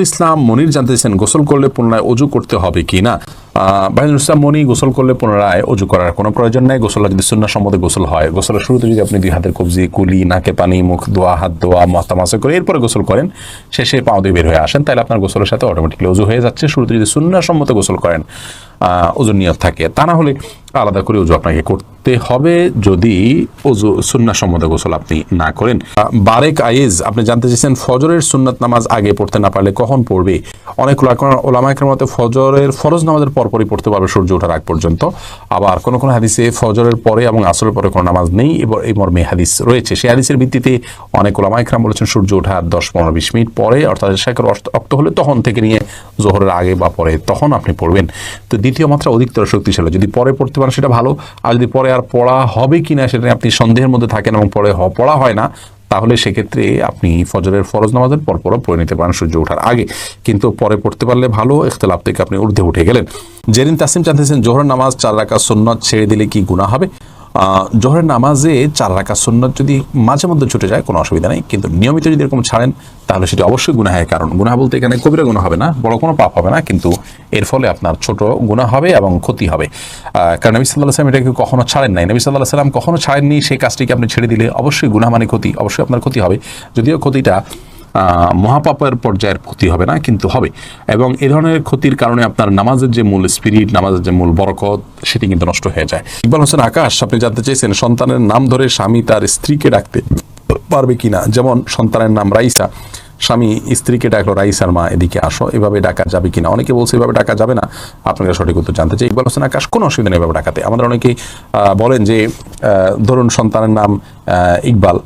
ইসলাম মনির জানতে গোসল করলে পুনরায় অজু করতে হবে কি না? বাহিনুল ইসলাম মনি গোসল করলে পুনরায় অজু করার কোনো প্রয়োজন নেই। গোসল যদি সুন্না সম্মতে গোসল হয়, গোসলের শুরুতে যদি আপনি দুই হাতের কবজি, কুলি, নাকে পানি, মুখ, দোয়া, হাত দোয়া মাথা মাসে করে এরপরে গোসল করেন, শেষে পাও দিয়ে বের হয়ে আসেন, তাহলে আপনার গোসলের সাথে অটোমেটিকলি অজু হয়ে যাচ্ছে। শুরুতে যদি সুন্না সম্মতে গোসল করেন অজুর নিয়ত থাকে। তা না হলে আলাদা করে অজু আপনাকে করতে হবে। যদি অজু সুন্না সম্মত গোসল আপনি না করেন বারেক আইজ আপনি জানতে চেয়েছেন ফজরের সুন্নাত নামাজ আগে পড়তে না পারলে কখন পড়বে? অনেক ওলামাইকের মতে ফজরের ফরজ নামাজের পরপরই পড়তে পারবে সূর্য ওঠার আগ পর্যন্ত। আবার কোন কোনো হাদিসে ফজরের পরে এবং আসরের পরে কোনো নামাজ নেই, এবার এই মর্মে হাদিস রয়েছে। সেই হাদিসের ভিত্তিতে অনেক ওলামাইকরাম বলেছেন সূর্য ওঠার দশ পনেরো বিশ মিনিট পরে, অর্থাৎ শেখের অক্ত হলে তখন থেকে নিয়ে জোহরের আগে বা পরে তখন আপনি পড়বেন। তো দ্বিতীয় মাত্রা অধিকতর শক্তিশালী। যদি পরে পড়তে পারেন সেটা ভালো। আর যদি পরে আর পড়া হবে কিনা সেটা আপনি সন্দেহের মধ্যে থাকেন এবং পরে পড়া হয় না তাহলে সেক্ষেত্রে আপনি ফজরের ফরজ নামাজের পরপরও পড়ে নিতে পারেন সূর্য ওঠার আগে। কিন্তু পরে পড়তে পারলে ভালো এখতলাপ থেকে আপনি ঊর্ধ্বে উঠে গেলেন। জেরিন তাসিম জানতেছেন জোহর নামাজ চার রাখা সুন্নত ছেড়ে দিলে কি গুণা হবে? জোহরের নামাজে চার রাখা সুন্নত যদি মাঝে মধ্যে ছুটে যায়, কোনো অসুবিধা নেই। কিন্তু নিয়মিত যদি এরকম ছাড়েন, তাহলে সেটি অবশ্যই গুনাহের কারণ। গুনাহ বলতে এখানে কবিরা গুণা হবে না, বড় কোনো পাপ হবে না, কিন্তু এর ফলে আপনার ছোট গুণা হবে এবং ক্ষতি হবে। কারণ নবী সাল্লাহ সাল্লাম এটাকে কখনো ছাড়েন নাই। নবী সাল্লাহ সাল্লাম কখনো ছাড়েননি সেই কাজটিকে আপনি ছেড়ে দিলে অবশ্যই গুনাহ মানে ক্ষতি, অবশ্যই আপনার ক্ষতি হবে। যদিও ক্ষতিটা মহাপাপের পর্যায়ের ক্ষতি হবে না, কিন্তু হবে। এবং এ ধরনের ক্ষতির কারণে আপনার নামাজের যে মূল স্পিরিট নামাজের যে মূল বরকত, সেটি কিন্তু নষ্ট হয়ে যায়। ইকবাল হোসেন আকাশ, আপনি জানতে চেয়েছেন, সন্তানের নাম ধরে স্বামী তার স্ত্রীকে ডাকতে পারবে কিনা? যেমন সন্তানের নাম রাইসা, স্বামী স্ত্রীকে ডাকলো, রাইসার মা, এদিকে আসো, এভাবে ডাকা যাবে কিনা? অনেকে বলছে, এভাবে ডাকা যাবে না। আপনাকে সঠিক উত্তর জানতে চাই। ইকবাল হোসেন আকাশ, কোনো অসুবিধা নেই এভাবে ডাকাতে। আমাদের অনেকেই বলেন যে ধরুন সন্তানের নাম ইকবাল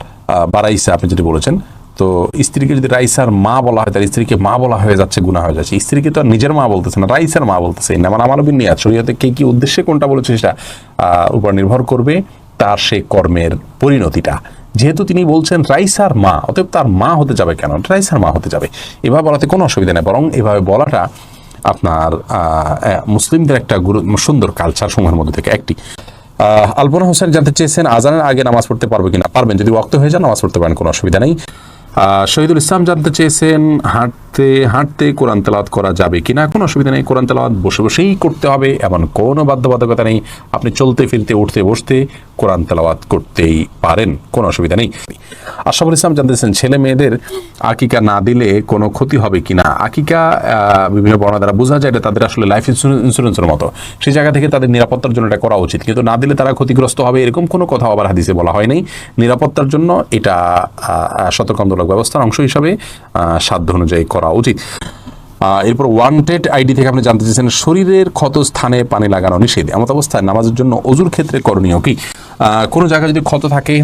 বা রাইসা, আপনি যেটি বলেছেন তো স্ত্রীকে যদি রাইসার মা বলা হয় তার স্ত্রীকে মা বলা হয়ে যাচ্ছে গুণা হয়ে যাচ্ছে। স্ত্রীকে তো আর নিজের মা বলতেছে না, রাইসার মা বলতেছে। না মানে আমার বিনিয়াদ শরীয়তে কে কি উদ্দেশ্যে কোনটা বলেছে সেটা উপর নির্ভর করবে তার সে কর্মের পরিণতিটা। যেহেতু তিনি বলছেন রাইসার মা, অতএব তার মা হতে যাবে কেন? রাইসার মা হতে যাবে। এভাবে বলাতে কোনো অসুবিধা নেই, বরং এভাবে বলাটা আপনার মুসলিমদের একটা গুরু, সুন্দর কালচার সমূহের মধ্যে থেকে একটি। আলপনা হোসেন জানতে চেয়েছেন, আজানের আগে নামাজ পড়তে পারবে কিনা? পারবেন, যদি ওয়াক্ত হয়ে যান, নামাজ পড়তে পারেন, কোনো অসুবিধা নেই। শহীদুল ইসলাম জানতে চেয়েছেন হাঁটতে হাঁটতে কোরআন তেলাওয়াত করা যাবে কিনা? কোনো অসুবিধা নেই, কোরআন তেলাওয়াত বসে বসেই করতে হবে, এমন কোনো বাধ্যবাধকতা নেই। আপনি চলতে, ফিরতে, উঠতে, বসতে কোরআন তেলাওয়াত করতেই পারেন, কোনো অসুবিধা নেই। আশরাফুল ইসলাম জানতেছেন ছেলে মেয়েদের আকিকা না দিলে কোনো ক্ষতি হবে কিনা? আকিকা বিভিন্ন বর্ণনা দ্বারা বোঝা যায় এটা তাদের আসলে লাইফ ইন্স্যুরেন্সের মতো। সেই জায়গা থেকে তাদের নিরাপত্তার জন্য এটা করা উচিত। কিন্তু না দিলে তারা ক্ষতিগ্রস্ত হবে, এরকম কোনো কথা আবার হাদিসে বলা হয় নাই। নিরাপত্তার জন্য এটা সতর্কতামূলক ব্যবস্থার অংশ হিসাবে সাধ্য অনুযায়ী করা উচিত আহ, এরপর ওয়ান্টেড আইডি থেকে আপনি জানতে চেয়েছেন, শরীরের ক্ষত স্থানে পানি লাগানো নিষেধ। এমত অবস্থায় নামাজের জন্য অজুর ক্ষেত্রে করণীয় কি? কোনো জায়গায় যদি ক্ষত থাকে,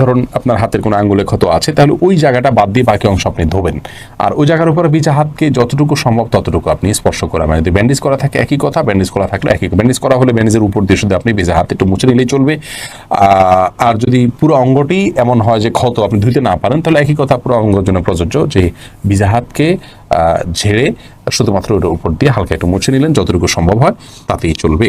ধরুন আপনার হাতের কোনো আঙ্গুলে ক্ষত আছে, তাহলে ওই জায়গাটা বাদ দিয়ে বাকি অংশ আপনি ধোবেন। আর ওই জায়গার উপরে বিচা হাতকে যতটুকু সম্ভব ততটুকু আপনি স্পর্শ করা। মানে যদি ব্যান্ডেজ করা থাকে, একই কথা ব্যান্ডেজ করা থাকলে একই ব্যান্ডেজ করা হলে ব্যান্ডেজের উপর দিয়ে শুধু আপনি ভেজা হাত একটু মুছে নিলেই চলবে। আর যদি পুরো অঙ্গটি এমন হয় যে ক্ষত আপনি ধুইতে না পারেন, তাহলে একই কথা পুরো অঙ্গের জন্য প্রযোজ্য যে ভিজা হাতকে ঝেড়ে শুধুমাত্র ওটার উপর দিয়ে হালকা একটু মুছে নিলেন যতটুকু সম্ভব হয় তাতেই চলবে।